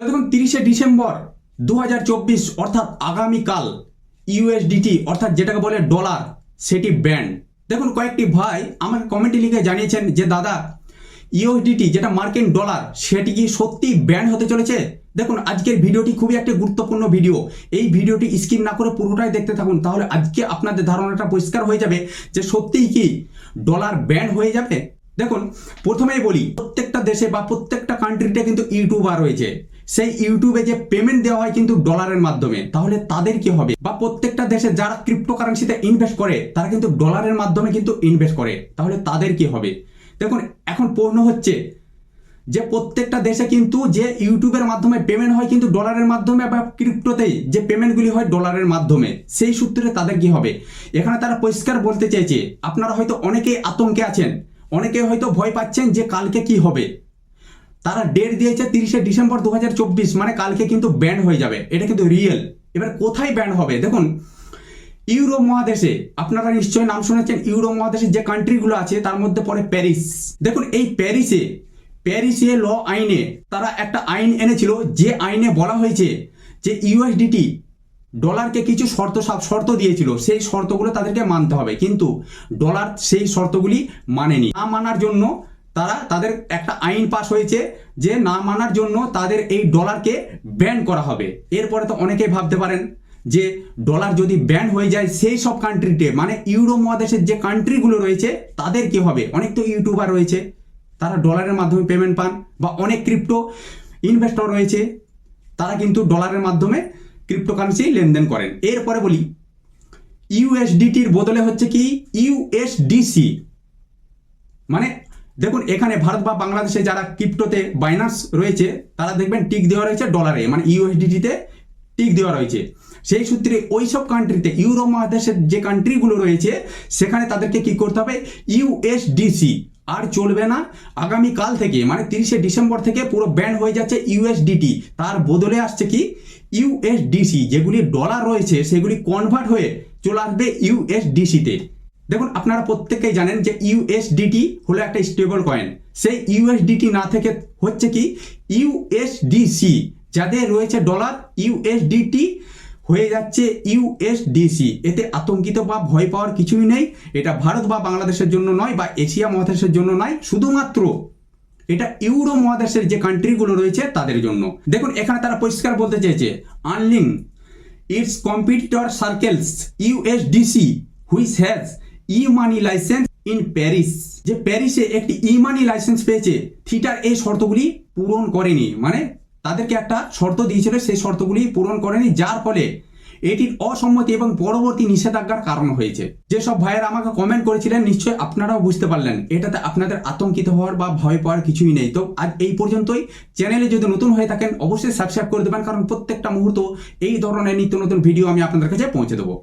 দেখুন তিরিশে ডিসেম্বর দু হাজার চব্বিশ, অর্থাৎ আগামীকাল ইউএসডিটি অর্থাৎ যেটাকে বলে ডলার, সেটি ব্যান্ড। দেখুন কয়েকটি ভাই আমাকে কমেন্টে লিখে জানিয়েছেন যে, দাদা ইউএসডিটি যেটা মার্কিন ডলার, সেটি কি সত্যি ব্যান্ড হতে চলেছে? দেখুন, আজকের ভিডিওটি খুবই একটা গুরুত্বপূর্ণ ভিডিও। এই ভিডিওটি স্কিপ না করে পুরোটাই দেখতে থাকুন, তাহলে আজকে আপনাদের ধারণাটা পরিষ্কার হয়ে যাবে যে সত্যিই কি ডলার ব্যান্ড হয়ে যাবে? দেখুন, প্রথমেই বলি, প্রত্যেকটা দেশে বা প্রত্যেকটা কান্ট্রিতে কিন্তু ইউটিউবার রয়েছে। সেই ইউটিউবে যে পেমেন্ট দেওয়া হয় কিন্তু ডলারের মাধ্যমে। তাহলে তাদের কি হবে? বা প্রত্যেকটা দেশে যারা ক্রিপ্টোকারেন্সিতে ইনভেস্ট করে, তারা কিন্তু ডলারের মাধ্যমে কিন্তু ইনভেস্ট করে। তাহলে তাদের কি হবে? দেখুন, এখন পূর্ণ হচ্ছে, যে প্রত্যেকটা দেশে কিন্তু যে ইউটিউবের মাধ্যমে পেমেন্ট হয় কিন্তু ডলারের মাধ্যমে বা ক্রিপ্টোতেই যে পেমেন্টগুলি হয় ডলারের মাধ্যমে, সেই সূত্রে তাদের কি হবে? এখানে তারা পরিষ্কার বলতে চাইছে, আপনারা হয়তো অনেকেই আতঙ্কে আছেন অনেকে হয়তো ভয় পাচ্ছেন যে কালকে কি হবে। তারা ডেট দিয়েছে তিরিশে ডিসেম্বর দু হাজার চব্বিশ মানে কালকে কিন্তু ব্যান্ড হয়ে যাবে। এটা কিন্তু রিয়েল এবার কোথায় ব্যান্ড হবে? দেখুন, ইউরোপ মহাদেশে, আপনারা নিশ্চয়ই নাম শুনেছেন, ইউরোপ মহাদেশে যে কান্ট্রিগুলো আছে, তার মধ্যে পড়ে প্যারিস দেখুন, এই প্যারিসে প্যারিসে ল আইনে, তারা একটা আইন এনেছিল, যে আইনে বলা হয়েছে যে ইউএসডিটি ডলারকে কিছু শর্ত শর্ত দিয়েছিল, সেই শর্তগুলো তাদেরকে মানতে হবে। কিন্তু ডলার সেই শর্তগুলি মানেনি। না মানার জন্য তারা, তাদের একটা আইন পাস হয়েছে যে না মানার জন্য তাদের এই ডলারকে ব্যান করা হবে। এরপরে তো অনেকেই ভাবতে পারেন যে ডলার যদি ব্যান হয়ে যায় সেই সব কান্ট্রিতে মানে ইউরো মহাদেশের যে কান্ট্রিগুলো রয়েছে, তাদের কি হবে? অনেক তো ইউটিউবার রয়েছে, তারা ডলারের মাধ্যমে পেমেন্ট পান, বা অনেক ক্রিপ্টো ইনভেস্টর রয়েছে, তারা কিন্তু ডলারের মাধ্যমে ক্রিপ্টোকারেন্সি লেনদেন করেন। এরপরে বলি ইউএসডিটির বদলে হচ্ছে কি? ইউএসডিসি মানে দেখুন, এখানে ভারত বা বাংলাদেশে যারা ক্রিপ্টোতে বাইনান্স রয়েছে, তারা দেখবেন টিক দেওয়া রয়েছে ডলারে মানে ইউএসডিটিতে টিক দেওয়া রয়েছে। সেই সূত্রে ওই সব কান্ট্রিতে ইউরো মহাদেশের যে কান্ট্রিগুলো রয়েছে, সেখানে তাদেরকে কি করতে হবে? ইউএসডিসি আর চলবে না। আগামী কাল থেকে মানে তিরিশে ডিসেম্বর থেকে পুরো ব্যান হয়ে যাচ্ছে ইউএসডিটি তার বদলে আসছে কি? ইউএসডিসি যেগুলি ডলার রয়েছে, সেগুলি কনভার্ট হয়ে চলে আসবে ইউএসডিসিতে দেখুন, আপনারা প্রত্যেকেই জানেন যে ইউএসডিটি হলো একটা স্টেবল কয়েন সেই ইউএসডিটি না থেকে হচ্ছে কি? ইউএসডিসি যাদের রয়েছে ডলার ইউএসডিটি হয়ে যাচ্ছে ইউএসডিসি এতে আতঙ্কিত বা ভয় পাওয়ার কিছুই নেই। এটা ভারত বা বাংলাদেশের জন্য নয় বা এশিয়া মহাদেশের জন্য নয়, শুধুমাত্র এটা ইউরো মহাদেশের যে কান্ট্রিগুলো রয়েছে তাদের জন্য। দেখুন, এখানে তারা পরিষ্কার বলতে চেয়েছে unlike its competitor Circle's USDC which has e money licence in Paris. যে প্যারিসে একটি ই মানি লাইসেন্স পেয়েছে, থিটার এই শর্তগুলি পূরণ করেনি। মানে তাদেরকে একটা শর্ত দিয়েছিল, সেই শর্তগুলি পূরণ করেনি। যার ফলে এটির অসম্মতি এবং পরবর্তী নিষেধাজ্ঞার কারণ হয়েছে। যেসব ভাইয়েরা আমাকে কমেন্ট করেছিলেন নিশ্চয়ই আপনারাও বুঝতে পারলেন। এটাতে আপনাদের আতঙ্কিত হওয়ার বা ভয় পাওয়ার কিছুই নেই। তো আজ এই পর্যন্তই। চ্যানেলে যদি নতুন হয়ে থাকেন, অবশ্যই সাবস্ক্রাইব করে দেবেন, কারণ প্রত্যেকটা মুহূর্ত এই ধরনের নিত্য নতুন ভিডিও আমি আপনাদের কাছে পৌঁছে দেবো।